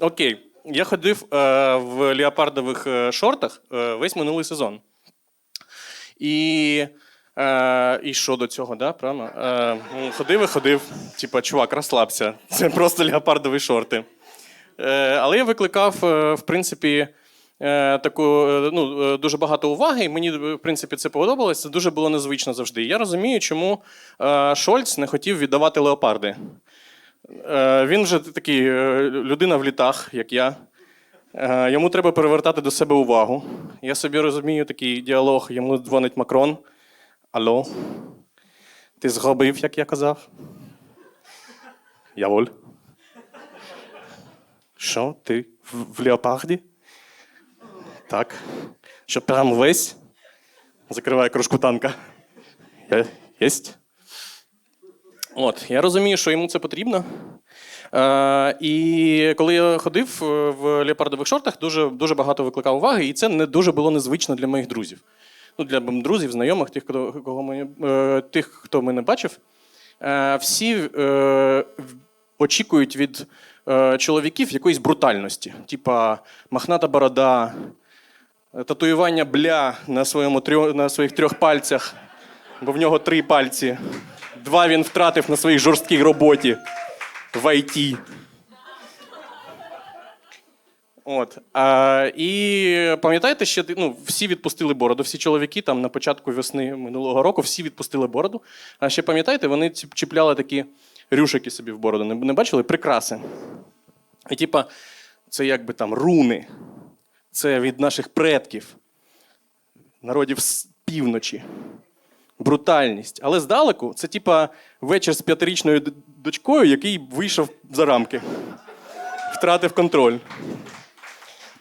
Окей. Я ходив е, в леопардових е, шортах е, весь минулий сезон. І, е, і що до цього, да? Правильно? Е, ходив і ходив. Типа, чувак, розслабся. Це просто леопардові шорти. Е, але я викликав, е, в принципі, е, таку ну, дуже багато уваги, і мені, в принципі, це подобалось. Це дуже було незвично завжди. Я розумію, чому Шольц не хотів віддавати леопарди. Е, Він вже такий е, людина в літах, як я. Е, Йому треба перевертати до себе увагу. Я собі розумію такий діалог. Йому дзвонить Макрон. Алло, ти зробив, як я казав? Я воль. Що, ти в, в леопарді? Так. Що прям весь? Закриває кружку танка. Єсть. От, я розумію, що йому це потрібно. Е, і коли я ходив е, в леопардових шортах, дуже, дуже багато викликав уваги, і це не дуже було незвично для моїх друзів. Ну, для друзів, знайомих, тих, хто, кого ми, е, тих, хто мене бачив. Е, всі е, очікують від е, чоловіків якоїсь брутальності, типа махната борода, татуювання бля на, своєму, на своїх трьох пальцях, бо в нього три пальці. Два він втратив на своїй жорсткій роботі в ІТ. От. А, і пам'ятаєте, ще ну, всі відпустили бороду, всі чоловіки там на початку весни минулого року всі відпустили бороду. А ще пам'ятаєте, вони чіпляли такі рюшики собі в бороду. Не, не бачили? Прикраси. І типа, це якби там руни. Це від наших предків, народів з півночі. Брутальність. Але здалеку це типа вечір з п'ятирічною дочкою, який вийшов за рамки, втратив контроль.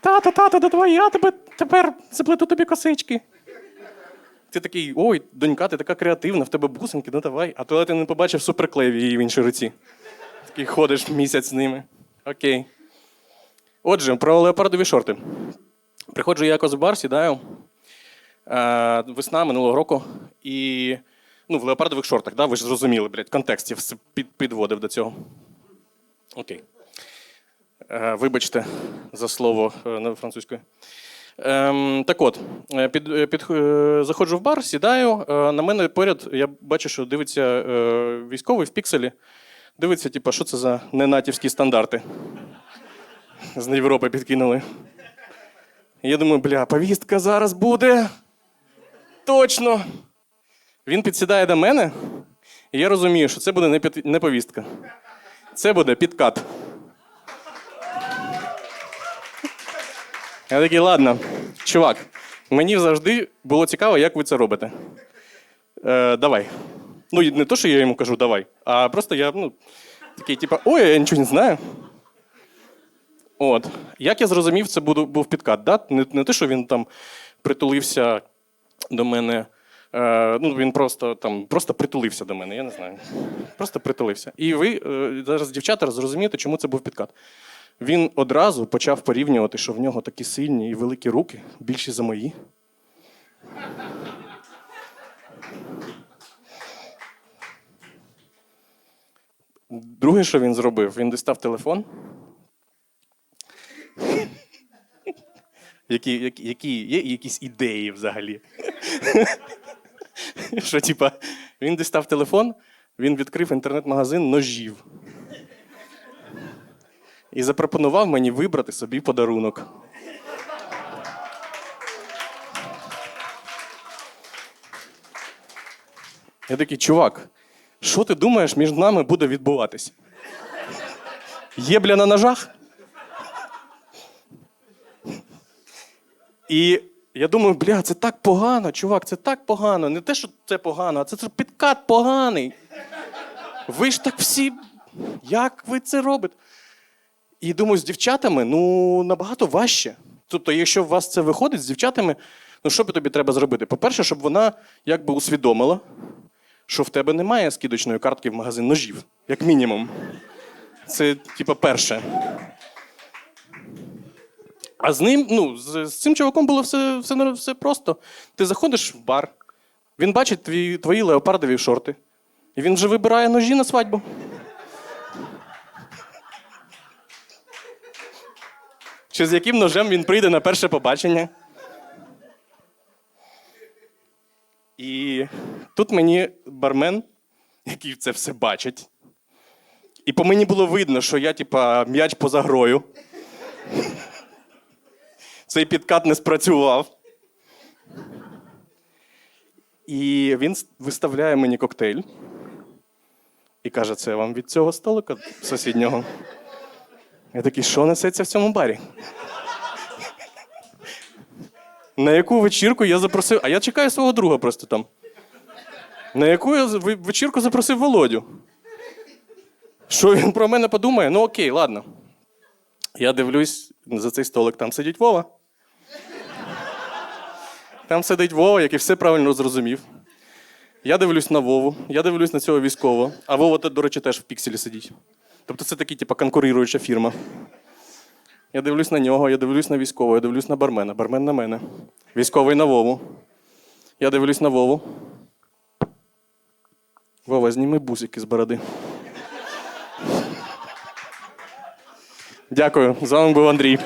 Тато, тато, да давай я тебе тепер заплету тобі косички. Ти такий, ой, донька, ти така креативна, в тебе бусинки, ну давай. А то ти не побачив суперклей в її в іншій руці. Такий ходиш місяць з ними. Окей. Отже, про леопардові шорти. Приходжу я якось в бар, сідаю. Е, весна минулого року. І ну, в леопардових шортах, да? ви ж зрозуміли, блядь, контекст я все під, підводив до цього. Окей. Е, Вибачте за слово е, на французькою. Ем, так от, під, під, заходжу в бар, сідаю. На мене поряд я бачу, що дивиться е, військовий в пікселі. Дивиться, типу, що це за ненатівські стандарти. З Європи підкинули. Я думаю, бля, повістка зараз буде. Точно. Він підсідає до мене, і я розумію, що це буде не, під, не повістка. Це буде підкат. Я такий, ладно, чувак, мені завжди було цікаво, як ви це робите. Е, давай. Ну, не то, що я йому кажу, давай, а просто я ну, такий, типу, ой, я нічого не знаю. От. Як я зрозумів, це був підкат. Да? Не, не те, що він там притулився до мене. Е, ну, він просто там просто притулився до мене, я не знаю. Просто притулився. І ви е, зараз, дівчата, зрозумієте, чому це був підкат. Він одразу почав порівнювати, що в нього такі сильні і великі руки, більші за мої. Друге, що він зробив, він дістав телефон. Які, які, які є якісь ідеї взагалі? Що, типа, він дістав телефон, він відкрив інтернет-магазин ножів. І запропонував мені вибрати собі подарунок. Я такий, чувак, що ти думаєш, між нами буде відбуватись? Єбля на ножах? І я думаю, бля, це так погано, чувак, це так погано. Не те, що це погано, а це, це підкат поганий. Ви ж так всі. Як ви це робите? І думаю, з дівчатами ну набагато важче. Тобто, якщо у вас це виходить з дівчатами, ну що б тобі треба зробити? По-перше, щоб вона якби усвідомила, що в тебе немає скидочної картки в магазин ножів, як мінімум. Це, типа, перше. А з ним, ну, з, з цим чуваком було все, все, все просто. Ти заходиш в бар, він бачить твої, твої леопардові шорти, і він вже вибирає ножі на свадьбу. Чи з яким ножем він прийде на перше побачення. І тут мені бармен, який це все бачить. І по мені було видно, що я, типа, м'яч поза грою. Цей підкат не спрацював. І він виставляє мені коктейль і каже: це вам від цього столика сусіднього. Я такий, що несеться в цьому барі? На яку вечірку я запросив. А я чекаю свого друга просто там. На яку я вечірку запросив Володю? Що він про мене подумає? Ну окей, ладно. Я дивлюсь за цей столик, там сидить Вова. Там сидить Вова, який все правильно зрозумів. Я дивлюсь на Вову, я дивлюсь на цього військового, а Вова, до речі, теж в пікселі сидить. Тобто це такий, типу, конкуруюча фірма. Я дивлюсь на нього, я дивлюсь на військового, я дивлюсь на бармена, бармен на мене. Військовий на Вову. Я дивлюсь на Вову. Вова, зніми бусики з бороди. Дякую. З вами був Андрій.